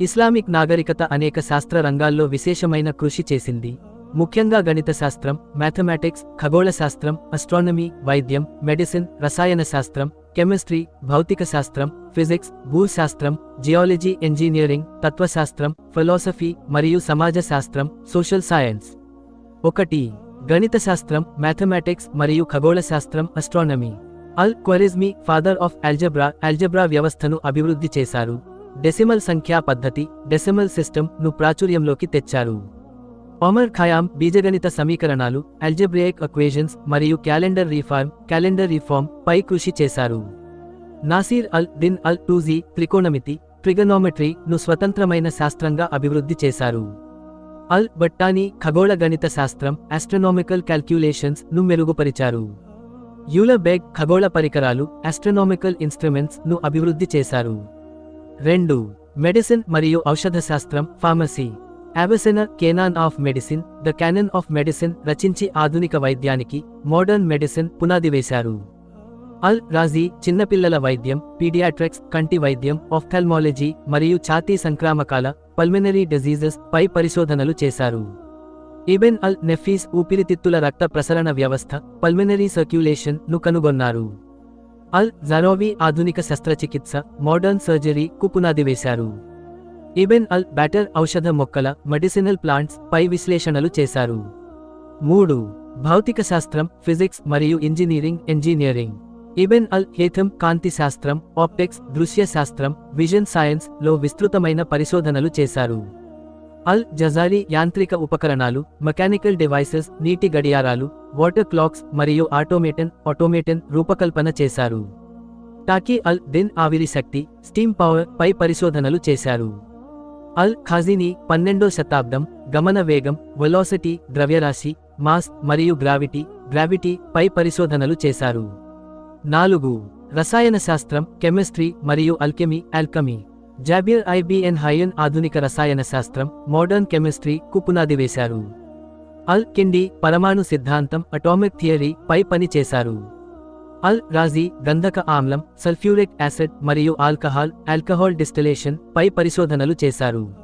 Islamic నాగరికత అనేక శాస్త్ర రంగాల్లో విశేషమైన కృషి చేసింది. ముఖ్యంగా గణిత శాస్త్రం మ్యాథమెటిక్స్ ఖగోళ శాస్త్రం అస్ట్రానమీ వైద్యం మెడిసిన్ రసాయన శాస్త్రం కెమిస్ట్రీ భౌతిక శాస్త్రం ఫిజిక్స్ భూశాస్త్రం జియాలజీ ఇంజనీరింగ్ తత్వశాస్త్రం ఫిలాసఫీ మరియు సమాజ శాస్త్రం సోషల్ సైన్స్ ఒకటి గణిత శాస్త్రం మ్యాథమెటిక్స్ మరియు ఖగోళ శాస్త్రం astronomy al Khwarizmi father of algebra algebra వ్యవస్థను అభివృద్ధి చేశారు. డెసిమల్ సంఖ్యా పద్ధతి డెసిమల్ సిస్టమ్ను ప్రాచుర్యంలోకి తెచ్చారు. ఒమర్ ఖయామ్ బీజగణిత సమీకరణాలు అల్జబ్రియిక్ అక్వేషన్స్ మరియు క్యాలెండర్ రీఫార్మ్ క్యాలెండర్ రిఫార్మ్ పై కృషి చేశారు. నాసీర్ అల్ దిన్ అల్ టూజీ త్రికోణమితి ట్రిగనోమెట్రీ ను స్వతంత్రమైన శాస్త్రంగా అభివృద్ధి చేశారు. అల్ బట్టానీ ఖగోళ గణిత శాస్త్రం ఆస్ట్రనామికల్ క్యాల్క్యులేషన్స్ను మెరుగుపరిచారు. యూలబెగ్ ఖగోళ పరికరాలు ఆస్ట్రనామికల్ ఇన్స్ట్రుమెంట్స్ను అభివృద్ధి చేశారు. రెండు మెడిసిన్ మరియు ఔషధ శాస్త్రం pharmacy Avicenna canon of medicine the canon of medicine రచించి ఆధునిక వైద్యానికి మోడర్న్ మెడిసిన్ పునాది వేశారు. అల్ రాజీ చిన్నపిల్లల వైద్యం పీడియాట్రిక్స్ కంటి వైద్యం ఆఫ్థల్మాలజీ మరియు ఛాతీ సంక్రామకాల పల్మినరీ డిజీజెస్ పై పరిశోధనలు చేశారు. ఇబెన్ అల్ నెఫీస్ ఊపిరితిత్తుల రక్త ప్రసరణ వ్యవస్థ పల్మినరీ సర్క్యులేషన్ను కనుగొన్నారు. అల్ జరోవి ఆధునిక శస్త్రచికిత్స మోడర్న్ సర్జరీకు పునాది వేశారు. ఇబెన్ అల్ బ్యాటర్ ఔషధ మొక్కల మెడిసినల్ ప్లాంట్స్ పై విశ్లేషణలు చేశారు. మూడు భౌతిక శాస్త్రం ఫిజిక్స్ మరియు ఇంజనీరింగ్ ఇంజనీరింగ్. ఇబెన్ అల్ హేథమ్ కాంతి శాస్త్రం ఆప్టిక్స్ దృశ్య శాస్త్రం విజన్ సైన్స్లో విస్తృతమైన పరిశోధనలు చేశారు. అల్ జజారీ యాంత్రిక ఉపకరణాలు మెకానికల్ డివైసెస్ నీటి గడియారాలు వాటర్ క్లాక్స్ మరియు ఆటోమేటన్ ఆటోమేటన్ రూపకల్పన చేశారు. టాకీ అల్ దిన్ ఆవిరి శక్తి స్టీమ్ పవర్ పై పరిశోధనలు చేశారు. అల్ ఖాజీని పన్నెండో శతాబ్దం గమన వేగం వెలాసిటీ ద్రవ్యరాశి మాస్ మరియు గ్రావిటీ గ్రావిటీ పై పరిశోధనలు చేశారు. నాలుగు రసాయన శాస్త్రం కెమిస్ట్రీ మరియు alchemy alchemy Jabir ibn Hayyan ఆధునిక రసాయన శాస్త్రం మోడర్న్ కెమిస్ట్రీ కు పునాది వేశారు. అల్ కిండి పరమాణు సిద్ధాంతం అటామిక్ థియరీ పై పని చేశారు. అల్ రాజీ గంధక ఆమ్లం సల్ఫ్యూరిక్ యాసిడ్ మరియు ఆల్కహాల్ ఆల్కహాల్ డిస్టిలేషన్ పై పరిశోధనలు చేశారు.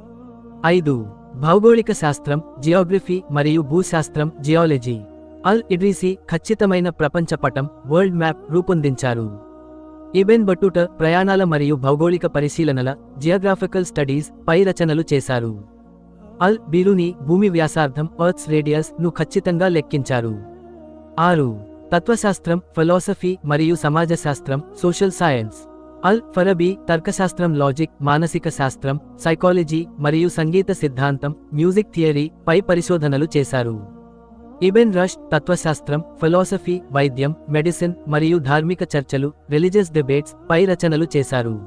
ఐదు. భౌగోళిక శాస్త్రం జియోగ్రఫీ మరియు భూశాస్త్రం జియాలజీ. అల్ ఇడ్రీసీ ఖచ్చితమైన ప్రపంచ పటం వరల్డ్ మ్యాప్ రూపొందించారు. ఇబెన్ బట్టుట ప్రయాణాల మరియు భౌగోళిక పరిశీలనల జియోగ్రాఫికల్ స్టడీస్ పై రచనలు చేశారు. అల్ బిరుని భూమి వ్యాసార్థం ఎర్త్స్ రేడియస్ను ఖచ్చితంగా లెక్కించారు. ఆరు. తత్వశాస్త్రం ఫిలాసఫీ మరియు సమాజ శాస్త్రం సోషల్ సైన్స్ అల్ ఫరబీ తర్కశాస్త్రం లాజిక్ మానసిక శాస్త్రం సైకాలజీ మరియు సంగీత సిద్ధాంతం మ్యూజిక్ థియరీ పై పరిశోధనలు చేశారు. ఇబెన్ రష్ తత్వశాస్త్రం ఫిలాసఫీ వైద్యం మెడిసిన్ మరియు ధార్మిక చర్చలు రిలీజియస్ డిబేట్స్ పై రచనలు చేశారు.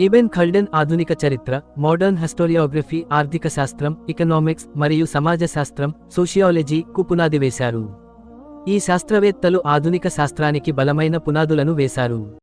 ఇబెన్ ఖల్డెన్ ఆధునిక చరిత్ర మోడర్న్ హిస్టోరియోగ్రఫీ ఆర్థిక శాస్త్రం ఎకనామిక్స్ మరియు సమాజ శాస్త్రం సోషియాలజీకు పునాది వేశారు. ఈ శాస్త్రవేత్తలు ఆధునిక శాస్త్రానికి బలమైన పునాదులను వేశారు.